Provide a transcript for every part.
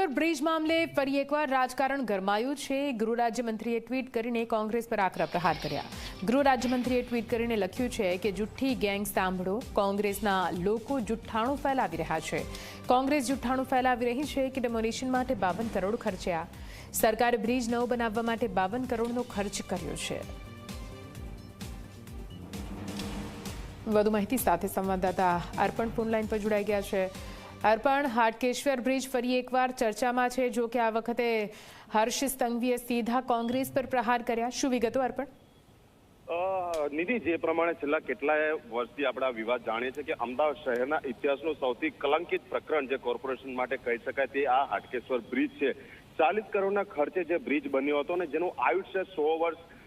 Hatkeshwar bridge મામલે ફરી એકવાર રાજકારણ ગરમાયું છે. ગૃહ રાજ્યમંત્રીએ ટ્વીટ કરીને કોંગ્રેસ પર આકરા પ્રહાર કર્યા. ગૃહ રાજ્યમંત્રીએ ટ્વીટ કરીને લખ્યું છે કે જુઠ્ઠી ગેંગ સાંભળો. કોંગ્રેસના લોકો જુઠ્ઠાણું ફેલાવી રહ્યા છે. કોંગ્રેસ જુઠ્ઠાણું ફેલાવી રહી છે કે ડેમોલિશન માટે બાવન કરોડ ખર્ચ્યા. સરકારે બ્રિજ નવો બનાવવા માટે બાવન કરોડનો ખર્ચ કર્યો છે. વધુ માહિતી સાથે સંવાદદાતા અર્પણ ફોન લાઈન પર જોડાઈ ગયા છે. અર્પણ હાટકેશ્વર બ્રિજ ફરી એકવાર ચર્ચામાં છે, જો કે આ વખતે હર્ષ સંઘવીએ સીધા કોંગ્રેસ પર પ્રહાર કર્યા. શું વિગતો અર્પણ? નિધિ, જે પ્રમાણે છેલ્લા કેટલાય વર્ષથી આપણે આ વિવાદ જાણીએ છીએ કે અમદાવાદ શહેરના ઇતિહાસનું સૌથી કલંકિત પ્રકરણ જે કોર્પોરેશન માટે કહી શકાય તે આ હાટકેશ્વર બ્રિજ છે. ચાલીસ કરોડના ખર્ચે જે બ્રિજ બન્યો હતો અને જેનું આયુષ્ય સો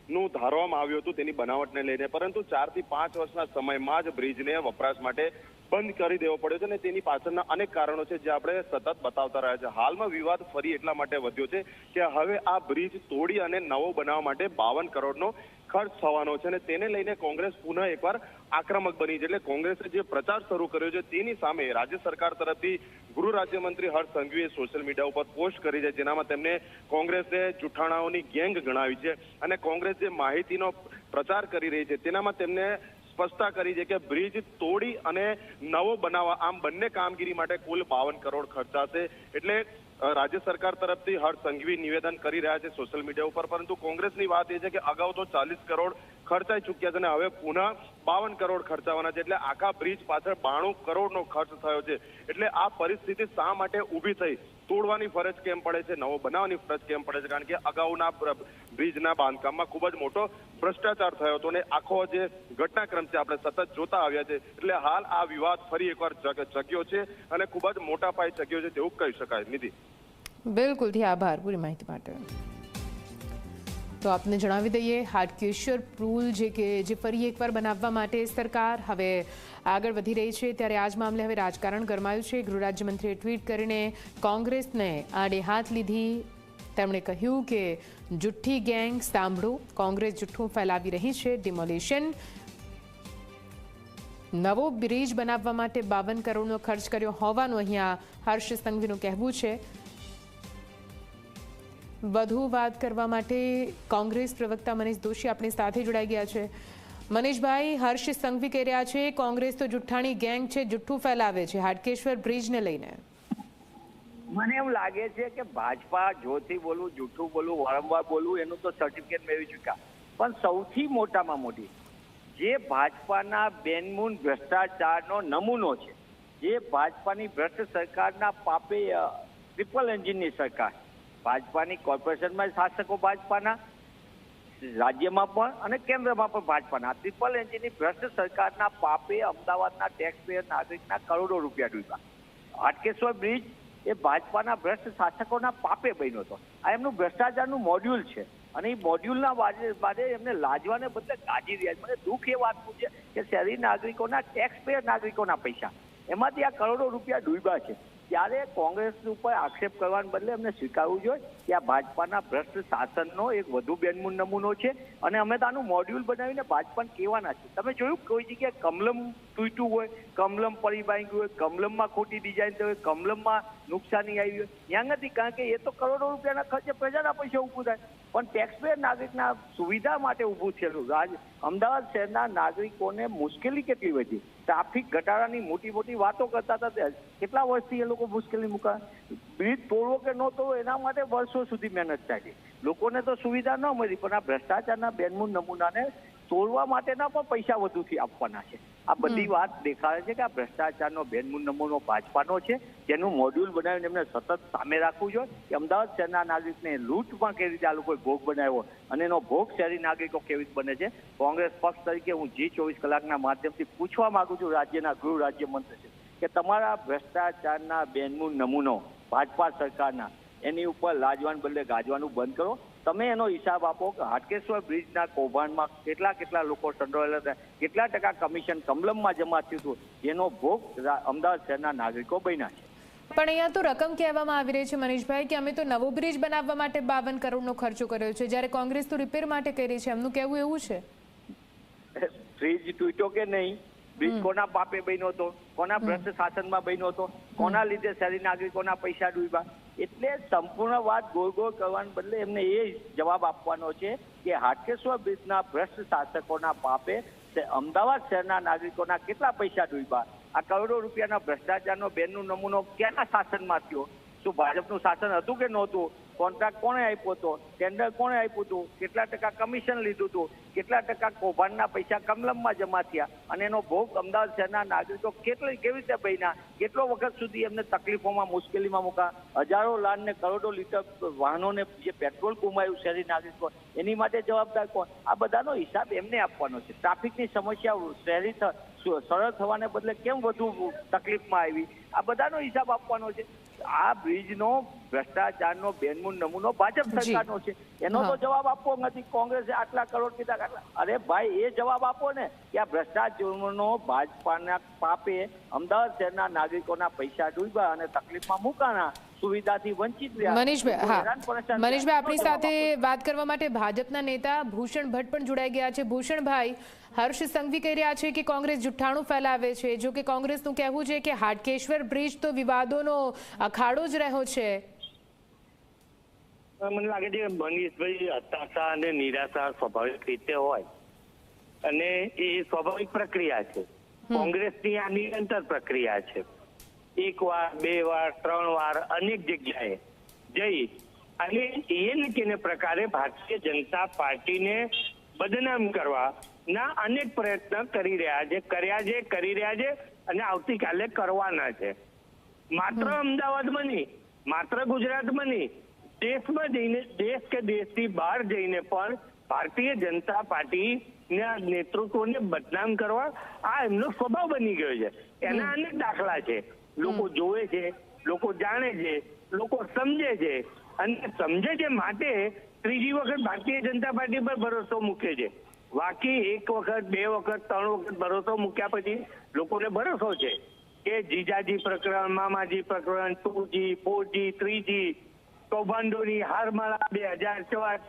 વર્ષનું ધારવામાં આવ્યું હતું તેની બનાવટને લઈને. પરંતુ ચારથી પાંચ વર્ષના સમયમાં જ બ્રિજને વપરાશ માટે બંધ કરી દેવો પડ્યો છે અને તેની પાછળના અનેક કારણો છે જે આપણે સતત બતાવતા રહ્યા છે. હાલમાં વિવાદ ફરી એટલા માટે વધ્યો છે કે હવે આ બ્રિજ તોડી અને નવો બનાવવા માટે બાવન કરોડનો ખર્ચ થવાનો છે અને તેને લઈને કોંગ્રેસ પુનઃ એકવાર આક્રમક બની છે. એટલે કોંગ્રેસે જે પ્રચાર શરૂ કર્યો છે તેની સામે રાજ્ય સરકાર તરફથી ગૃહ રાજ્યમંત્રી હર્ષ સંઘવીએ સોશિયલ મીડિયા ઉપર પોસ્ટ કરી છે, જેનામાં તેમને કોંગ્રેસે જુઠ્ઠાણાઓની ગેંગ ગણાવી છે અને કોંગ્રેસ જે માહિતીનો પ્રચાર કરી રહી છે તેનામાં તેમને સ્પષ્ટતા કરી છે કે બ્રિજ તોડી અને નવો બનાવવા, આમ બંને કામગીરી માટે કુલ બાવન કરોડ ખર્ચાશે. એટલે રાજ્ય સરકાર તરફથી હર્ષ સંઘવી નિવેદન કરી રહ્યા છે સોશિયલ મીડિયા ઉપર. પરંતુ કોંગ્રેસની વાત એ છે કે અગાઉ તો ચાલીસ કરોડ ખર્ચાઈ ચૂક્યા છે અને હવે પુનઃ બાવન કરોડ ખર્ચાવાના છે એટલે આખા બ્રિજ પાછળ બાણું કરોડનો ખર્ચ થયો છે. એટલે આ પરિસ્થિતિ શા માટે ઊભી થઈ? તોડવાની ફરજ કેમ પડે છે? નવો બનાવવાની ફરજ કેમ પડે છે? કારણ કે અગાઉના બ્રિજના બાંધકામમાં ખૂબ જ મોટો ભ્રષ્ટાચાર થયો હતો અને આખો જે ઘટનાક્રમ છે, આપણે સતત જોતા આવ્યા છે. એટલે હાલ આ વિવાદ ફરી એકવાર જગ- જગ્યો છે અને ખૂબ જ મોટા પાયે જગ્યો છે તેવું કહી શકાય. નિધિ. બિલકુલથી આભાર. પૂરી માહિતી માટે. તો આપને જણાવી દઈએ હાટકેશ્વર પુલ જે કે, જે ફરી એકવાર બનાવવા માટે સરકાર હવે આગળ વધી રહી છે. ત્યારે આજ મામલે હવે રાજકારણ ગરમાયું છે. ગૃહ રાજ્યમંત્રીએ ટ્વીટ કરીને કોંગ્રેસને આડે હાથ લીધી. તેમણે કહ્યું કે, જુઠ્ઠી ગેંગ સાંભળો, કોંગ્રેસ જુઠ્ઠું ફેલાવી રહી છે. ડિમોલિશન નવો બ્રિજ બનાવવા માટે બાવન કરોડનો ખર્ચ કર્યો હોવાનું અહીંયા હર્ષ સંઘવીનું કહેવું છે. વધુ વાત કરવા માટે કોંગ્રેસ પ્રવક્તા મનીષ દોશી આપણી સાથે જોડાઈ ગયા છે. મનીષભાઈ, હર્ષ સંઘવી કહી રહ્યા છે, કોંગ્રેસ તો જુઠ્ઠાણી ગેંગ છે, જુઠ્ઠું ફેલાવે છે હાટકેશ્વર બ્રિજને લઈને. મને એવું લાગે છે કે ભાજપા જોથી બોલવું જૂઠું બોલવું, વારંવાર બોલવું, એનું તો સર્ટિફિકેટ મેળવી ચૂક્યા. પણ સૌથી મોટામાં મોટી, જે ભાજપાના બેનમૂન ભ્રષ્ટાચારનો નમૂનો છે, જે ભાજપાની ભ્રષ્ટ સરકારના પાપે ટ્રિપલ એન્જિનની સરકાર ભાજપાની કોર્પોરેશનમાં શાસકો ભાજપાના, રાજ્યમાં પણ અને કેન્દ્રમાં પણ ભાજપાના. ટ્રિપલ એન્જિનની ભ્રષ્ટ સરકારના પાપે અમદાવાદના ટેક્સપેયર નાગરિકના કરોડો રૂપિયા ડૂબ્યા. હાટકેશ્વર બ્રિજ એ ભાજપાના ભ્રષ્ટ શાસકોના પાપે બન્યો હતો. આ એમનું ભ્રષ્ટાચારનું મોડ્યુલ છે. અને એ મોડ્યુલના બાદે એમને લાજવાને બદલે ગાજી રહ્યા છે. મને દુઃખ એ વાતનું છે કે શહેરી નાગરિકોના ટેક્સપેયર નાગરિકોના પૈસા. એમાંથી આ કરોડો રૂપિયા ડૂબ્યા છે. ત્યારે કોંગ્રેસ ઉપર આક્ષેપ કરવાને બદલે એમને સ્વીકારવું જોઈએ કે આ ભાજપાના ભ્રષ્ટ શાસનનો એક વધુ બેનમૂન નમૂનો છે અને અમે તો આનું મોડ્યુલ બનાવીને ભાજપા કહેવાના છે તમે જોયું કોઈ જગ્યાએ કમલમ તૂટ્યું હોય, કમલમ પડી બાંગ્યું હોય, કમલમમાં ખોટી ડિઝાઇન થઈ હોય, કમલમમાં નુકસાની આવી હોય, ત્યાં નથી. કારણ કે એ તો કરોડો રૂપિયાના ખર્ચે પ્રજાના પૈસા ઊભું થાય. પણ ટેક્સપેયર નાગરિકના સુવિધા માટે ઊભું થયેલું. રાજ અમદાવાદ શહેરના નાગરિકોને મુશ્કેલી કેટલી વધી? ટ્રાફિક ઘટાડાની મોટી મોટી વાતો કરતા હતા કેટલા વર્ષથી એ લોકો મુશ્કેલી મૂકા? બ્રિજ તોડવો કે ન તોડવો, એના માટે વર્ષો સુધી મહેનત છે લોકોને તો સુવિધા ન મળી, પણ આ ભ્રષ્ટાચારના બેનમૂન નમૂનાને તોડવા માટેના પણ પૈસા વધુથી આપવાના છે. આ બધી વાત દેખાડે છે કે આ ભ્રષ્ટાચારનો બેનમૂન નમૂનો ભાજપાનો છે. જેનું મોડ્યુલ બનાવીને એમને સતત સામે રાખવું જોઈએ. કે અમદાવાદ શહેરના નાગરિકને લૂંટ પણ કેવી રીતે આ લોકોએ ભોગ બનાવ્યો અને એનો ભોગ શહેરી નાગરિકો કેવી રીતે બને છે? કોંગ્રેસ પક્ષ તરીકે હું જી ચોવીસ કલાકના માધ્યમથી પૂછવા માંગુ છું રાજ્યના ગૃહ રાજ્યમંત્રી છે કે તમારા ભ્રષ્ટાચારના બેનમૂન નમૂનો ભાજપા સરકારના એની ઉપર લાજવાન બદલે ગાજવાનું બંધ કરો. તમે એનો હિસાબ આપો કે હાટકેશ્વર બ્રિજના કૌભાંડમાં કેટલા કેટલા લોકો સંડોવાયેલા હતા કેટલા ટકા કમિશન કમલમમાં જમા થયું હતું જેનો ભોગ અમદાવાદ શહેરના નાગરિકો બન્યા છે. પણ અહીંયા તો રકમ કહેવામાં આવી રહી છે મનીષભાઈ કે અમે તો નવો બ્રિજ બનાવવા માટે બાવન કરોડનો ખર્ચો કર્યો છે જ્યારે કોંગ્રેસ તો રિપેર માટે કરી છે એમનું કહેવું એવું છે? બ્રિજ તૂટ્યો કે નહીં? બ્રિજ કોના પાપે બન્યો હતો? કોના ભ્રષ્ટ શાસનમાં બન્યો હતો? કોના લીધે શહેરી નાગરિકોના પૈસા ડૂબ્યા? એટલે સંપૂર્ણ વાત ગોળ ગોળ કરવાને બદલે એમને એ જવાબ આપવાનો છે કે હાટકેશ્વર બ્રિજના ભ્રષ્ટ શાસકોના પાપે અમદાવાદ શહેરના નાગરિકોના કેટલા પૈસા ડૂબ્યા? આ કરોડો રૂપિયાના ભ્રષ્ટાચારનો બેનનો નમૂનો ક્યાંના શાસનમાં થયો? શું ભાજપનું શાસન હતું કે નહોતું? કોન્ટ્રાક્ટ કોણે આપ્યો હતો ટેન્ડર કોણે આપ્યું હતું કેટલા ટકા કમિશન લીધું હતું કેટલા ટકા કૌભાંડના પૈસા કમલમમાં જમા થયા? અને એનો ભોગ અમદાવાદ શહેરના નાગરિકો કેટલી, કેવી રીતે બન્યા? કેટલો વખત સુધી એમને તકલીફોમાં, મુશ્કેલીમાં મૂકા? હજારો લાખ ને કરોડો લીટર વાહનોને જે પેટ્રોલ ગુમાયું શહેરી નાગરિકો, એની માટે જવાબદાર કોણ? આ બધાનો હિસાબ એમને આપવાનો છે. ટ્રાફિકની સમસ્યા શહેરી સરળ થવાને બદલે કેમ વધુ તકલીફમાં આવી? આ બધાનો હિસાબ આપવાનો છે. આ બ્રિજનો ભ્રષ્ટાચારનો બેનમૂન નમૂનો ભાજપ સરકાર સરકારનો છે. એનો તો જવાબ આપવો નથી. કોંગ્રેસે આટલા કરોડ કીધા અરે ભાઈ એ જવાબ આપો ને કે આ ભ્રષ્ટાચારનો ભાજપાના પાપે અમદાવાદ શહેરના નાગરિકોના પૈસા ડૂબ્યા અને તકલીફમાં મુકાણા. સુવિધાથી વંચિત રહ્યા. મનીષભાઈ હા. મનીષભાઈ આપણી સાથે વાત કરવા માટે ભાજપના નેતા ભૂષણ ભટ્ટ પણ જોડાઈ ગયા છે. ભૂષણભાઈ હર્ષ સંઘવી કહી રહ્યા છે કે કોંગ્રેસ જુઠ્ઠાણું ફેલાવે છે. જો કે કોંગ્રેસનું કહેવું છે કે હાટકેશ્વર બ્રિજ તો વિવાદોનો અખાડો જ રહ્યો છે. મને લાગે છે મનીષભાઈ હતાશા અને નિરાશા સ્વાભાવિક રીતે હોય. અને એ સ્વાભાવિક પ્રક્રિયા છે. કોંગ્રેસની આ નિરંતર પ્રક્રિયા છે. એક વાર બે વાર ત્રણ વાર અનેક જગ્યાએ જઈ અને એ ને પ્રકારે ભારતીય જનતા પાર્ટીને બદનામ કરવા ના અનેક પ્રયત્ન કરી રહ્યા છે કર્યા છે કરી રહ્યા છે અને આવતીકાલે કરવાના છે. માત્ર અમદાવાદમાં નહીં માત્ર ગુજરાતમાં નહીં દેશમાં જઈને દેશ કે દેશથી બહાર જઈને પણ ભારતીય જનતા પાર્ટીના નેતૃત્વને બદનામ કરવા આ એમનો સ્વભાવ બની ગયો છે. એના અનેક દાખલા છે. લોકો જોવે છે લોકો જાણે છે લોકો સમજે છે અને સમજે છે માટે ત્રીજી વખત ભારતીય જનતા પાર્ટી પર ભરોસો મૂકે છે. બાકી એક વખત બે વખત ત્રણ વખત ભરોસો મૂક્યા પછી લોકોને ભરોસો છે કે જીજાજી પ્રકરણ મામાજી પ્રકરણ two G four G three G કૌભાંડોની હારમાળા બે હજાર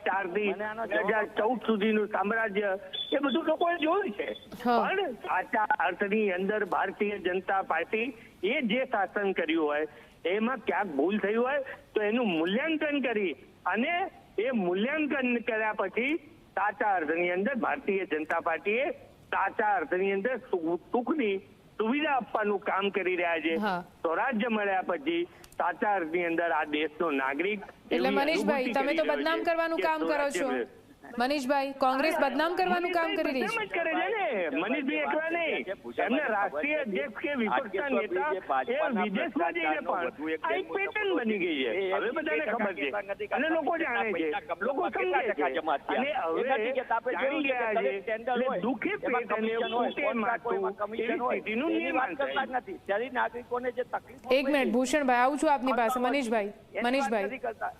ચારથી બે હજાર ચૌદ સુધીનું સામ્રાજ્ય એ બધું લોકોએ જોયું છે. પણ સાચા અર્થની અંદર ભારતીય જનતા પાર્ટી એ જે શાસન કર્યું હોય એમાં ક્યાંક ભૂલ થઈ હોય તો એનું મૂલ્યાંકન કરી અને એ મૂલ્યાંકન કર્યા પછી સાચા અર્થની અંદર ભારતીય જનતા પાર્ટીએ સાચા અર્થની અંદર સુખની સુવિધા આપવાનું કામ કરી રહ્યા છે. સ્વરાજ્ય મળ્યા પછી સાચા અર્થની અંદર આ દેશનો નાગરિક એટલે મનીષભાઈ તમે તો બદનામ કરવાનું કામ કરો છો. મનીષભાઈ કોંગ્રેસ બદનામ કરવાનું કામ કરી રહી છે. કરે છે ને? મનીષભાઈ એકલા નહીં. એમને રાષ્ટ્રીય અધ્યક્ષ કે વિપક્ષના નેતા એ વિદેશમાં જઈને પણ આ એક પેટર્ન બની ગઈ છે. હવે બધાને ખબર છે. અને લોકો જાણે છે. લોકો સમજે છે. અને હવે જાણી ગયા છે એટલે દુઃખે પેટ અને ઊંટે એવી સ્થિતિનું નિર્માણ થાય. નથી. શહેરી નાગરિકોને જે તકલીફો એક મિનિટ ભૂષણભાઈ આવું છું આપની પાસે. મનીષભાઈ મનીષભાઈ નથી કરતા.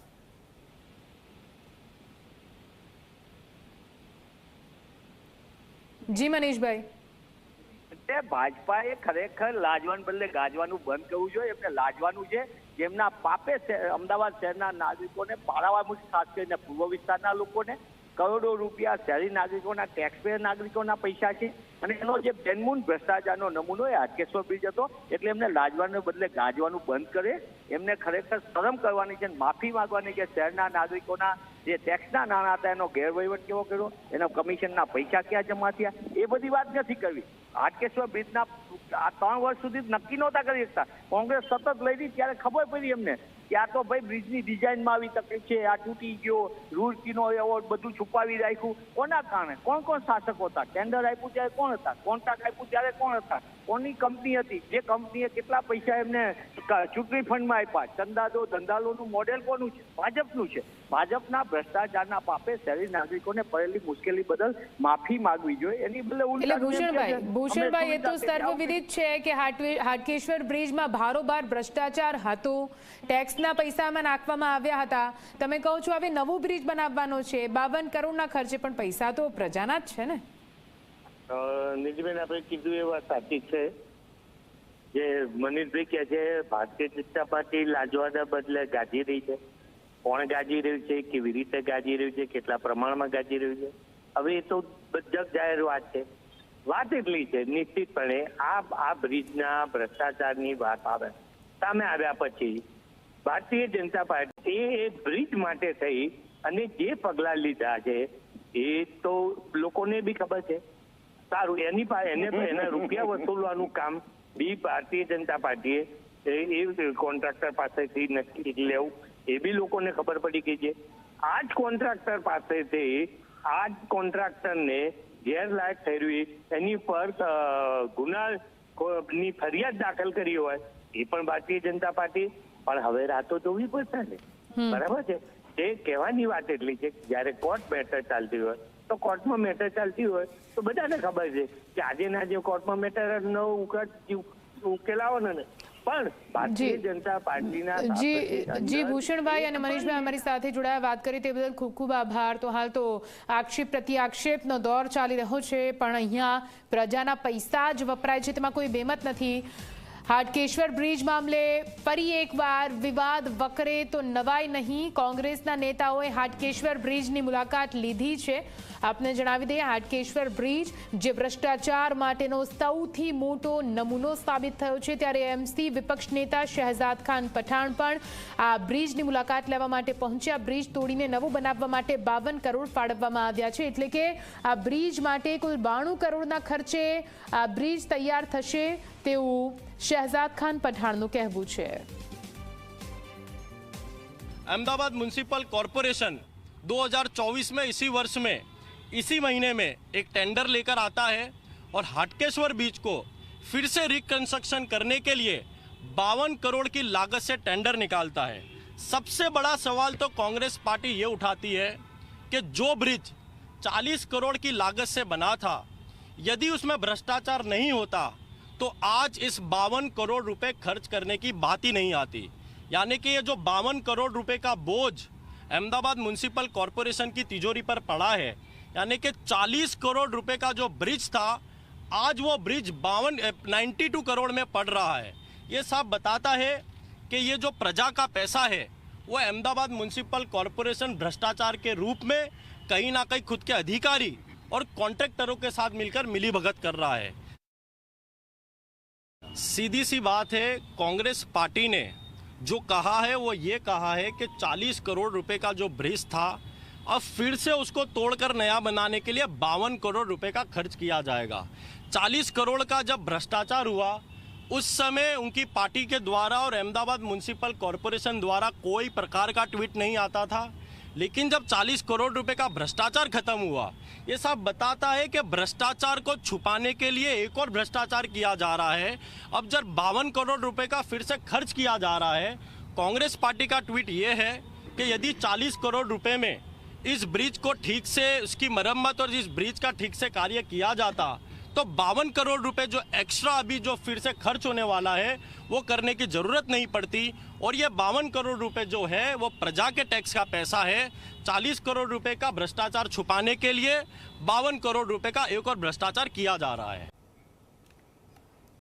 જી, મનીષભાઈ. એટલે ભાજપાએ ખરેખર લાજવાન બદલે ગાજવાનું બંધ કરવું જોઈએ. એમને લાજવાનું છે, જેમના પાપે અમદાવાદ શહેરના નાગરિકોને પારાવા ખાસ કરીને પૂર્વ વિસ્તારના લોકોને કરોડો રૂપિયા શહેરી નાગરિકોના ટેક્સપેયર નાગરિકોના પૈસા છે. અને એનો જે બેનમૂન ભ્રષ્ટાચારનો નમૂનો એ હાટકેશ્વર બ્રિજ હતો, એટલે એમને લાજવાને બદલે ગાજવાનું બંધ કરે. એમને ખરેખર શરમ કરવાની છે માફી માંગવાની છે શહેરના નાગરિકોના જે ટેક્સના નાણાં હતા, એનો ગેરવહીવટ કેવો કર્યો? એનો કમિશનના પૈસા ક્યાં જમા થયા? એ બધી વાત નથી કરવી. હાટકેશ્વર બ્રિજના આ ત્રણ વર્ષ સુધી નક્કી નહોતા કરી શકતા. કોંગ્રેસ સતત લઈ ત્યારે ખબર પડી એમને કે આ તો ભાઈ બ્રિજની ડિઝાઇનમાં આવી તકલીફ છે, આ તૂટી ગયો, રૂરકીનો એવોર્ડ બધું છુપાવી રાખ્યું. કોના કારણે? કોણ કોણ શાસકો હતા? ટેન્ડર આપ્યું ત્યારે કોણ હતા? કોન્ટ્રાક્ટ આપ્યું ત્યારે કોણ હતા? કોની કંપની હતી? જે કંપનીએ કેટલા પૈસા એમને ચૂંટણી ફંડમાં આપ્યા? ચંદાદો ધંધાલોનું મોડેલ કોનું છે? ભાજપનું છે. ભાજપના ભ્રષ્ટાચારના પાપે શહેરી નાગરિકોને પડેલી મુશ્કેલી બદલ માફી માંગવી જોઈએ. એની બદલે એટલે ભૂષણભાઈ ભૂષણભાઈ એ તો સર્વવિદિત છે કે હાટકેશ્વર બ્રિજમાં ભારોભાર ભ્રષ્ટાચાર હતો. ટેક્સના પૈસામાં નાખવામાં આવ્યા હતા. તમે કહો છો હવે નવો બ્રિજ બનાવવાનો છે. બાવન કરોડના ખર્ચે પણ પૈસા તો પ્રજાના જ છે ને? અ, નિધિબેન આપણે કીધું એ વાત સાચી છે. જે મનીષભાઈ કહે છે ભારતીય જનતા પાર્ટી લાજવાના બદલે ગાજી રહી છે. કોણ ગાજી રહ્યું છે? કેવી રીતે ગાજી રહ્યું છે? કેટલા પ્રમાણમાં ગાજી રહ્યું છે? હવે એ તો બધા જાહેર વાત છે. વાત એટલી છે નિશ્ચિતપણે આ આ બ્રિજના ભ્રષ્ટાચારની વાત આવે. સામે આવ્યા પછી ભારતીય જનતા પાર્ટી એ બ્રિજ માટે થઈ અને જે પગલાં લીધા છે એ તો લોકોને બી ખબર છે. સારું એની એને એના રૂપિયા વસૂલવાનું કામ બી ભારતીય જનતા પાર્ટીએ એ કોન્ટ્રાક્ટર પાસેથી નક્કી લેવું એ બી લોકોને ખબર પડી ગઈ છે. આ જ કોન્ટ્રાક્ટર પાસેથી આ જ કોન્ટ્રાક્ટરને ગેરલાયક ઠેરવી એની પર ગુના ની ફરિયાદ દાખલ કરી હોય એ પણ ભારતીય જનતા પાર્ટી પણ હવે રાતો જોવી પડશે ને? બરાબર છે? એ કહેવાની વાત એટલી છે જ્યારે કોર્ટ મેટર ચાલતી હોય તો કોર્ટમાં મેટર ચાલતી હોય તો બધાને ખબર છે કે આજે ના જે કોર્ટમાં મેટર ન ઉકેલ ઉકેલાવો ને. પણ ભારતીય જનતા પાર્ટીના જી જી ભૂષણભાઈ અને મનીષભાઈ અમારી સાથે જોડાયા. વાત કરી તે બદલ ખૂબ ખૂબ આભાર. તો હાલ તો આક્ષેપ પ્રતિ આક્ષેપનો દોર ચાલી રહ્યો છે પણ અહીંયા પ્રજાના પૈસા જ વપરાય છે તેમાં કોઈ બેમત નથી. હાટકેશ્વર બ્રિજ મામલે ફરી એકવાર વિવાદ વકરે તો નવાય નહીં. કોંગ્રેસના નેતાઓએ હાટકેશ્વર બ્રિજની મુલાકાત લીધી છે. આપને જણાવી દઈએ હાટકેશ્વર બ્રિજ જે ભ્રષ્ટાચાર માટેનો સૌથી મોટો નમૂનો સાબિત થયો છે, ત્યારે એમસી વિપક્ષ નેતા શહેજાદ ખાન પઠાણ પણ આ બ્રિજની મુલાકાત લેવા માટે પહોંચ્યા. બ્રિજ તોડીને નવું બનાવવા માટે બાવન કરોડ ફાળવવામાં આવ્યા છે. એટલે કે આ બ્રિજ માટે કુલ બાણું કરોડના ખર્ચે આ બ્રિજ તૈયાર થશે તેવું શહેજાદ ખાન પઠાણનું કહેવું છે अहमदाबाद म्यूनसिपल कॉरपोरेशन 2024 में इसी वर्ष में इसी महीने में एक टेंडर लेकर आता है और हाटकेश्वर बीच को फिर से रिकंस्ट्रक्शन करने के लिए बावन करोड़ की लागत से टेंडर निकालता है सबसे बड़ा सवाल तो कांग्रेस पार्टी ये उठाती है कि जो ब्रिज 40 करोड़ की लागत से बना था यदि उसमें भ्रष्टाचार नहीं होता तो आज इस बावन करोड़ रुपए खर्च करने की बात ही नहीं आती। यानी कि ये जो बावन करोड़ रुपए का बोझ अहमदाबाद म्यूनसिपल कॉरपोरेशन की तिजोरी पर पड़ा है, यानी कि 40 करोड़ रुपए का जो ब्रिज था, आज वो ब्रिज बावन 92 करोड़ में पड़ रहा है। ये साफ़ बताता है कि ये जो प्रजा का पैसा है, वो अहमदाबाद म्यूनसिपल कॉरपोरेशन भ्रष्टाचार के रूप में कहीं ना कहीं खुद के अधिकारी और कॉन्ट्रैक्टरों के साथ मिलकर मिलीभगत कर रहा है। सीधी सी बात है, कांग्रेस पार्टी ने जो कहा है, वो ये कहा है कि 40 करोड़ रुपए का जो ब्रिज था, अब फिर से उसको तोड़कर नया बनाने के लिए बावन करोड़ रुपए का खर्च किया जाएगा। 40 करोड़ का जब भ्रष्टाचार हुआ, उस समय उनकी पार्टी के द्वारा और अहमदाबाद म्यूनसिपल कॉरपोरेशन द्वारा कोई प्रकार का ट्वीट नहीं आता था। लेकिन जब 40 करोड़ रुपए का भ्रष्टाचार खत्म हुआ, ये सब बताता है कि भ्रष्टाचार को छुपाने के लिए एक और भ्रष्टाचार किया जा रहा है। अब जब बावन करोड़ रुपए का फिर से खर्च किया जा रहा है, कांग्रेस पार्टी का ट्वीट ये है कि यदि 40 करोड़ रुपए में इस ब्रिज को ठीक से, उसकी मरम्मत और इस ब्रिज का ठीक से कार्य किया जाता तो बावन करोड़ रुपए जो एक्स्ट्रा अभी जो फिर से खर्च होने वाला है, वो करने की ज़रूरत नहीं पड़ती। और ये बावन करोड़ रुपए जो है, वो प्रजा के टैक्स का पैसा है, चालीस करोड़ रुपए का भ्रष्टाचार छुपाने के लिए बावन करोड़ रुपए का एक और भ्रष्टाचार किया जा रहा है।